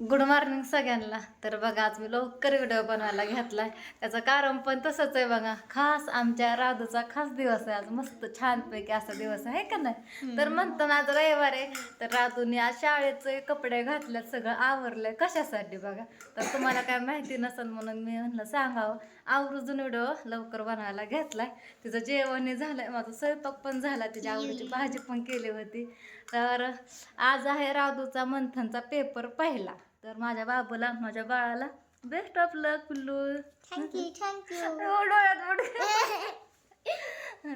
Good morning सगळ्यांना. तर बघा आज मी लवकर व्हिडिओ बनवायला घेतलाय. त्याचं कारण पण तसंच आहे बघा. खास आमच्या राधूचा खास दिवस आहे. आज मस्त छानपैकी असा दिवस आहे का नाही? तर म्हणतो ना आज रविवार आहे. तर राधूने आज शाळेचे कपडे घातल्यात सगळं आवरलंय. कशासाठी बघा? तर तुम्हाला काय माहिती नसेल म्हणून मी म्हणलं सांगावं. आवरून व्हिडिओ लवकर बनवायला घेतलाय. तिचं जेवण झालंय माझा स्वयंपाक पण झाला. तिच्या आवडीची भाजी पण केली होती. तर आज आहे राधूचा मंथनचा पेपर पहिला. तर माझ्या बाबूला माझ्या बाळाला बेस्ट ऑफ लक पिल्लू. थँक्यू थँक्यू डोळ्यात.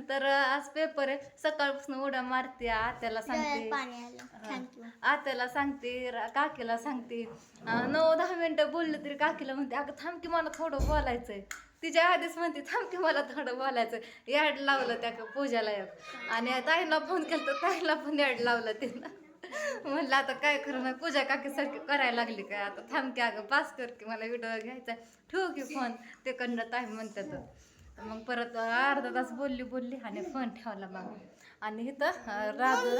तर आज पेपर आहे. सकाळपासून उड्या मारते आत्याला सांगते. आत्याला सांगते काकीला सांगते. नऊ दहा मिनिटं बोलले तरी काकीला म्हणते अगं थांब की मला थोडं बोलायचंय. तिच्या आधीच म्हणते थांब की मला थोडं बोलायचं याड लावलं त्या पूजाला आणि ताईला फोन केला तर ताईला पण याड लावलं तिनं. म्हणलं आता काय नाही पूजा काकीसारखी करायला लागली काय? आता थांब की अगं पास कर की मला व्हिडिओ घ्यायचा ठेवू की फोन ते कडनं ताई म्हणतात. मग परत अर्धा तास बोलली बोलली आणि फोन ठेवला मग. आणि इथं राजू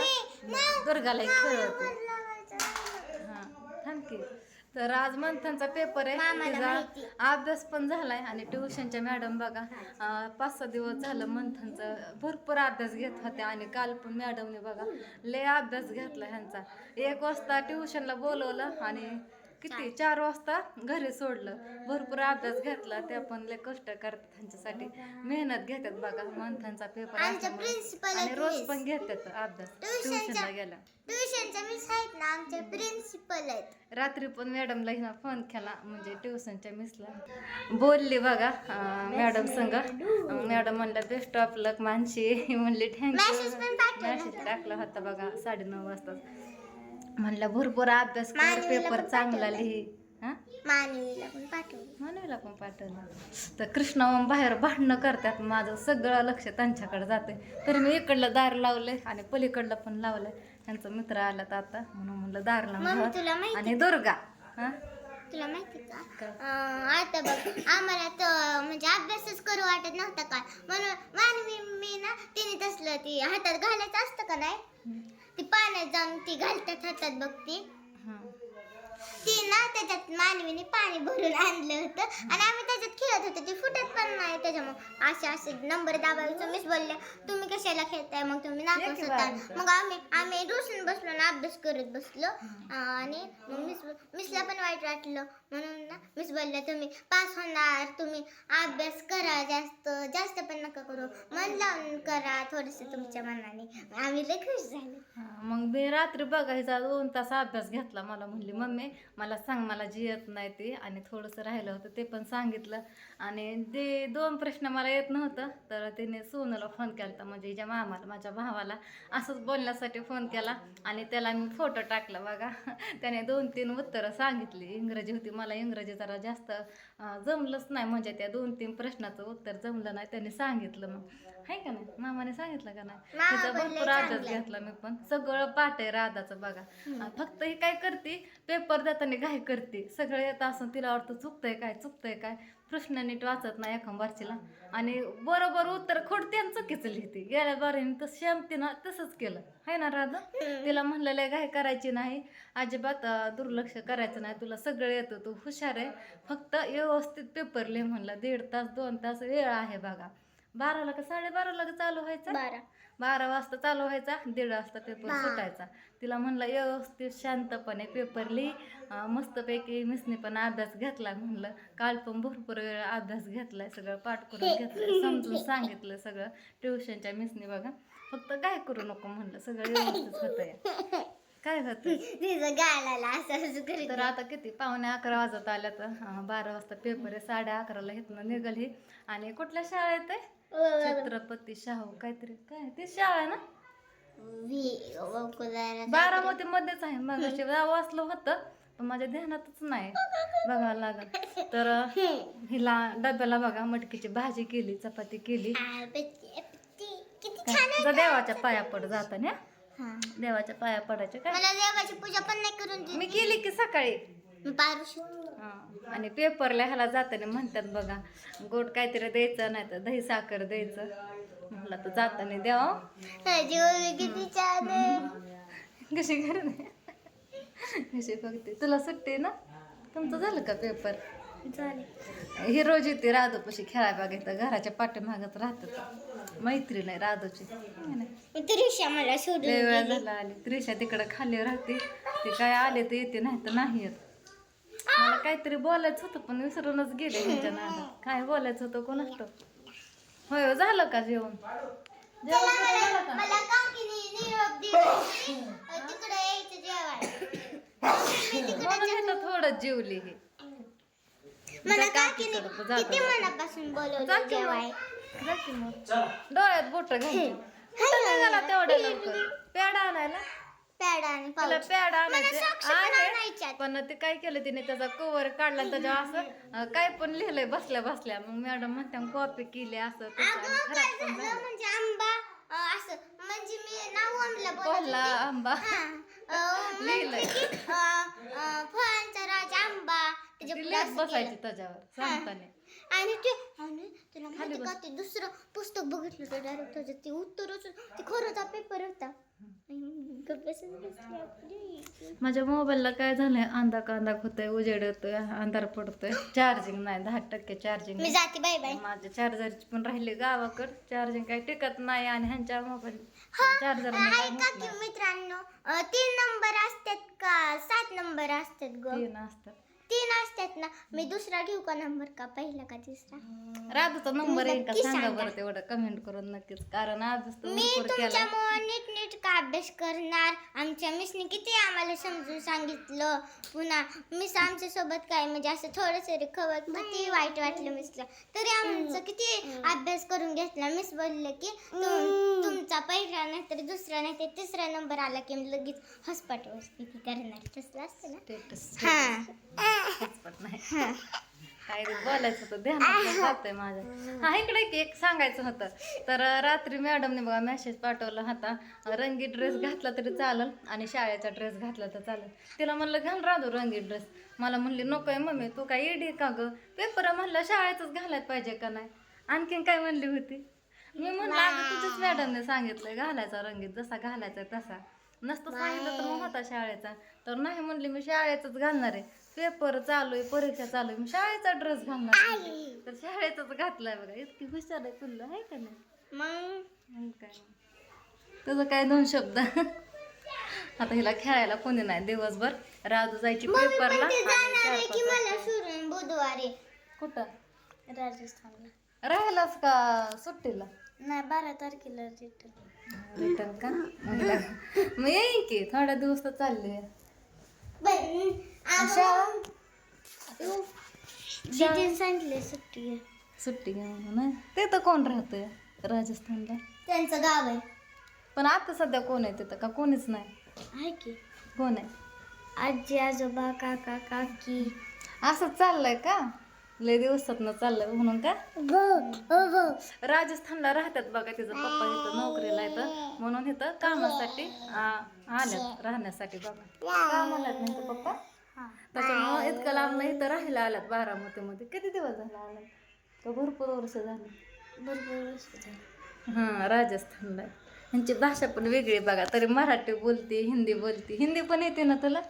दुर्गाला खेळवते हा थांब की. तर आज मंथनचा पेपर आहे. तिचा. अभ्यास पण झालाय आणि ट्युशनच्या मॅडम बघा पाच सहा दिवस झालं मंथनचा. भरपूर अभ्यास घेत होत्या आणि काल पण मॅडमने बघा लय अभ्यास घेतला ह्यांचा. एक वाजता ट्युशनला बोलवलं आणि किती? चार. वाजता घरी सोडलं. भरपूर अभ्यास घेतला. त्या पण लय कष्ट करतात त्यांच्यासाठी. मेहनत घेतात बघा मंथनचा पेपर आमच्या आणि रोज. पण घेतात अभ्यास. ट्युशनला गेला. ट्युशनच्या मिस आहेत ना आमचे प्रिन्सिपल आहेत. रात्री पण मॅडमला हिनं फोन केला म्हणजे ट्युशनच्या मिसला बोलली बघा मॅडम संग. मॅडम म्हणलं बेस्ट ऑफ लक मानशी म्हणली थँक्यू मॅसेज टाकला होता बघा साडेनऊ वाजता. म्हणलं भरपूर अभ्यास कर पेपर चांगला. लिही. हा? मानवीला पण पाठवलं मानवीला पण पाठवलं तर कृष्णा बाहेर भांडणं करतात माझं सगळं लक्ष त्यांच्याकडे जाते तरी मी इकडलं दार लावलंय आणि पलीकडलं पण लावलंय. त्यांचा मित्र आलात आता म्हणून म्हणलं दार लावून तुला माहिती आणि दुर्गा हा? तुला माहिती का? काय? अं, आता बघ आम्हाला तर म्हणजे अभ्यासच करू वाटत नव्हता का म्हणून मानवी मी ना तिने तसलं ती हातात घालायचं असतं का नाही? ती पाण्यात जाऊन ती घालतात हातात बघ ती. ती ना त्याच्यात मानवीने पाणी भरून आणलं होतं आणि आम्ही त्याच्यात खेळत होतो. ती फुटत पण नाही त्याच्यामुळे. असे असे नंबर दाबायचं. मीच बोलल्या तुम्ही कशाला खेळताय? मग तुम्ही नापास एक होता. मग आम्ही आम्ही रुसून बसलो ना अभ्यास करत बसलो. आणि मग मिस मिसला पण वाईट वाटलं. म्हणून ना मीच बोलले तुम्ही पास होणार तुम्ही अभ्यास करा जास्त जास्त पण नका करू. मन लावून करा थोडस तुमच्या मनाने. आम्ही लय खुश झालो. हा, मग मी रात्री बघायचा दोन तास अभ्यास घेतला मला म्हणली मम्मी मला सांग मला जी येत नाही ते. आणि थोडंसं राहिलं होतं ते पण सांगितलं. आणि ते दोन प्रश्न मला येत नव्हतं तर तिने सोनूला फोन केला होता म्हणजे हिच्या मामाला माझ्या भावाला असंच बोलण्यासाठी फोन केला. आणि त्याला मी फोटो टाकला बघा. त्याने दोन तीन उत्तरं सांगितली इंग्रजी होती मला इंग्रजी जरा जास्त जमलंच नाही म्हणजे त्या दोन तीन प्रश्नाचं उत्तर जमलं नाही त्यांनी सांगितलं मग. आहे का नाही? मामाने सांगितलं का नाही? तिचा भरपूर अभ्यास. घेतला मी पण. सगळं पाठ आहे राधाचं बघा. फक्त ही काय करते? पेपर देताना घाई करते. सगळं येत असून तिला वाटतं चुकतंय काय चुकतंय काय? प्रश्न नीट वाचत नाही एका बारचीला आणि बरोबर उत्तर खोडते आणि चुकीचं लिहिते. गेल्या बारीने तर शांतीनं तसंच केलं. आहे ना राधा? तिला म्हणलेलं घाई करायची नाही. अजिबात दुर्लक्ष करायचं नाही. तुला सगळं येतं. तू हुशार आहे. फक्त व्यवस्थित पेपर लिह म्हणलं. दीड तास दोन तास वेळ आहे बघा. बाराला का साडेबाराला का चालू व्हायचं? बारा. बारा वाजता चालू व्हायचा दीड वाजता पेपर. सुटायचा. तिला म्हणलं व्यवस्थित शांतपणे पेपर लिही मस्तपैकी मिसने पण अभ्यास घेतला म्हणलं. काल पण भरपूर वेळ अभ्यास घेतलाय सगळं पाठ करून घेतलंय समजून सांगितलं सगळं. ट्युशनच्या मिसने बघा फक्त काय करू नको म्हणलं सगळं व्यवस्थित होतंय. काय होतं तर आता किती? पावणे अकरा वाजत आल्या तर बारा वाजता पेपर आहे साडे अकराला इथनं निघाल. ही आणि कुठल्या शाळेत आहे? छत्रपती शाहू काहीतरी काय? ती शाळा आहे ना? बारामती मध्येच आहे. मग वाचलं होतं पण माझ्या ध्यानातच नाही बघावं लागल. तर हिला डब्याला बघा मटकीची भाजी केली चपाती केली. देवाच्या पाया पड जाताना. देवाच्या पाया पडायच्या काय देवाची पूजा पण नाही करून मी केली की सकाळी. हा. आणि पेपरला ह्याला जाताना म्हणतात बघा गोड काहीतरी द्यायचं नाही तर दही साखर द्यायचं. म्हटलं तर जाताना द्यावं आहे कशी करते? कशी बघते? तुला सुट्टी ना? तुमचं झालं का पेपर झाले. ही रोज येते राधूपाशी खेळायला बघायचं घराच्या पाठीमागत राहतात. मैत्री नाही राधूची. है? त्रिशा मला वेळा. झाला आली. त्रिशा तिकडं खाली राहते. ते काय आले तर येते नाही तर नाही येत. मला काहीतरी बोलायचं होतं पण विसरूनच गेले नादात. काय बोलायचं होतं कोण असतं होय हो, झालं का जेवण? जेवण चला वगैरे झालं मला का? मला काकीने निरोप दिला. तिकडे यायचं जेवायला. मी तिकडे म्हणून थोडं जेवली हे. मला काकीने काकीकडं, किती. मनापासून बोलवलं. जेवाय. मग. डोळ्यात बोट घ्यायची कुठं निघाला तेवढ्या लवकर. पेडा आणायला. पॅड आणि त्याला पाऊच. पेड आणायचे पण ते काय केलं तिने त्याचा कवर काढला आणि त्याच्यावर असं अं, काय पण लिहिलंय बसल्या बसल्या मग मॅडम म्हणत्या कॉपी केली असं तसं आणि अगं खराब काय पण झालं झालं. म्हणजे आंबा अं, असं म्हणजे मी नाव आंबला बोलत कोल्हा होते. आंबा हा, अं, लिहिलंय. म्हणजे की, अं, अं, फळांचा राज आंबा असं बसायची. त्याच्यावर सांगताना आणि ते आणि तुला माहिती का. ते दुसरं पुस्तक बघितलं तर डायरेक्ट ते उत्तरच ते खरंच पेपर होता. माझ्या मोबाईलला काय झालंय अंधा कांदा होतोय उजेड येतोय अंधार पडतोय. चार्जिंग नाही दहा टक्के चार्जिंग मी जाते बाय बाय माझ्या चार्जरची पण राहिली गावाकड. चार्जिंग काही टिकत नाही आणि ह्यांच्या मोबाईल चार्जर मित्रांनो तीन नंबर असतात का? सात नंबर असतात तीन असतात. तीन असतात ना मी दुसरा घेऊ का नंबर का पहिला का तिसरा? राधूचा नंबर येईल का नक्की सांगा सांगा. बरं तेवढं कमेंट करून नक्कीच कारण आजच तर मी केला. तुमच्यामुळे नीट नीट का अभ्यास करणार? आमच्या मिसने किती आम्हाला समजून सांगितलं? पुन्हा मिस आमच्यासोबत काय? म्हणजे असं थोडं तरी खबर किती वाईट वाटलं मिसला तरी आमचं किती अभ्यास करून घेतला. मिस बोलले की तुम- तुमचा पहिला नाही तर दुसरा नाही तर तिसरा नंबर आला की लगेच हॉस्पिटल करणार. तसलं असतं ना? स्टेटस हा. काय बोलायचं होतं. जातंय माझ्या हा इकडे एक- एक सांगायचं होतं. तर रात्री मॅडमने बघा मेसेज पाठवला होता. रंगी ड्रेस घातला तरी चालेल आणि शाळेचा ड्रेस घातला तर चालेल. तिला म्हणलं घाल राहतो रंगी ड्रेस मला म्हणली नको आहे मम्मी तू काय येडी का ग? पेपर म्हणलं शाळेतच घालायला पाहिजे का नाही? आणखीन काय म्हणली होती? मी म्हणलं अगं तुझ्याच मॅडमने सांगितलंय घालायचा रंगीत जसा घालायचा तसा. नसतं सांगितलं तर मग होता शाळेचा. तर नाही म्हणली मी शाळेचाच घालणार आहे. पेपर चालू आहे परीक्षा चालू आहे मी शाळेचा ड्रेस घालणार. तर शाळेचाच घातलाय बघा इतकी हुशार आहे तुला आहे का नाही? मग? काय? तुझं काय दोन शब्द? आता हिला खेळायला कोणी नाही दिवसभर राजू जायची पेपरला बुधवारी? कुठं? राजस्थानला. राहिलास का सुट्टीला? नाही बारा तारखेला रिटर्न रिटर्न का? मग येईन की थोड्या दिवस तर चालले जितीन सांगितले सुट्टी आहे. सुट्टी घ्या म्हणून ते तर कोण राहतंय राजस्थानला त्यांचं गाव आहे पण आता सध्या कोण आहे तिथं का कोणीच नाही आहे की कोण आहे आजी आजोबा काका काकी असं चाललंय का लय दिवसात चाललंय म्हणून का राजस्थानला राहतात बघा तिचा पप्पा इथं नोकरीला येतं म्हणून इथं कामासाठी आ, आल्यात राहण्यासाठी बघा कामाला आहेत पप्पा त्याच्यामुळं इतकं लांब इथं राहायला आल्यात बारामतीमध्ये. किती दिवस झाला आल्यात? का भरपूर वर्ष झाली. बरोबर हां राजस्थानला. आहे. ह्यांची भाषा पण वेगळी बघा तरी मराठी बोलते हिंदी बोलते. हिंदी पण येते ना तुला?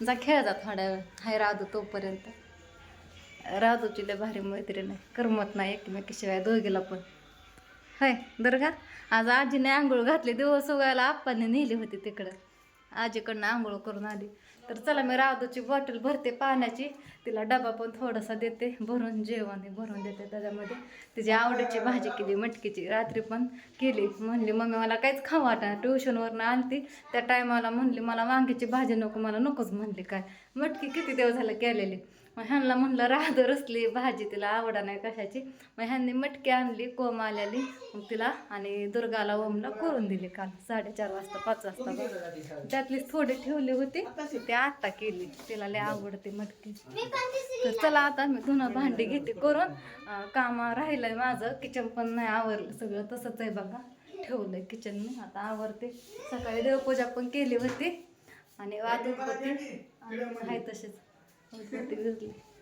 जा खेळ जा थोड्या वेळ. हाय राधू तोपर्यंत. राधूची लय भारी मैत्रीण आहे. करमत नाही एकमेकीशिवाय दोघीला पण. हाय दर्गा आज आजीने आंघोळ घातली दिवस उगायला आप्पाने नेली होती तिकडं. आजीकडनं आंघोळ करून आली. तर चला मी राधूची बॉटल भरते पाण्याची. तिला डबा पण थोडासा देते. भरून जेवण हे भरून देते त्याच्यामध्ये. तिची आवडीची भाजी केली मटकीची. रात्री पण केली. म्हणली मम्मी मला काहीच खाऊ वाटणार ट्युशनवरनं आणती. त्या टायमाला म्हणली मला वांग्याची भाजी नको मला नकोच म्हणली काय. मटकी किती दिवस झालं केलेली? मग ह्यांना म्हणलं राहदं रसली भाजी तिला आवडा नाही कशाची. मग ह्यांनी मटकी आणली कोम आल्याली मग तिला आणि दुर्गाला ओमला करून दिली काल साडेचार वाजता पाच वाजता. त्यातलीच थोडी ठेवली होती. त्या आत्ता केली. तिला लय आवडते मटकी. तर चला आता मी धुणं भांडी घेते करून. काम राहिलंय माझं. किचन पण नाही आवरलं. सगळं तसंच आहे बघा. ठेवलंय किचन मी आता आवरते. सकाळी देवपूजा पण केली होती. आणि आणि आहे तसेच.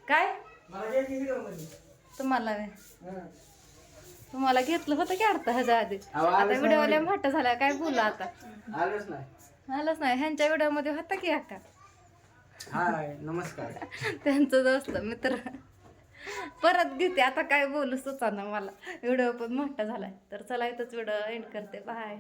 काय? तुम्हाला? तुम्हाला घेतलं होतं की अर्थ ह्याच्या आधी? आता व्हिडिओ मोठा झाला. काय बोलू आता? आलोच नाही. आलाच नाही. ह्यांच्या व्हिडिओमध्ये होता की अक्का हाय नमस्कार. त्यांचं असतं मित्र. परत घेते आता काय बोलू सुचाना मला. व्हिडिओ पण मोठा झालाय. तर चला इथंच व्हिडिओ एंड करते. बाय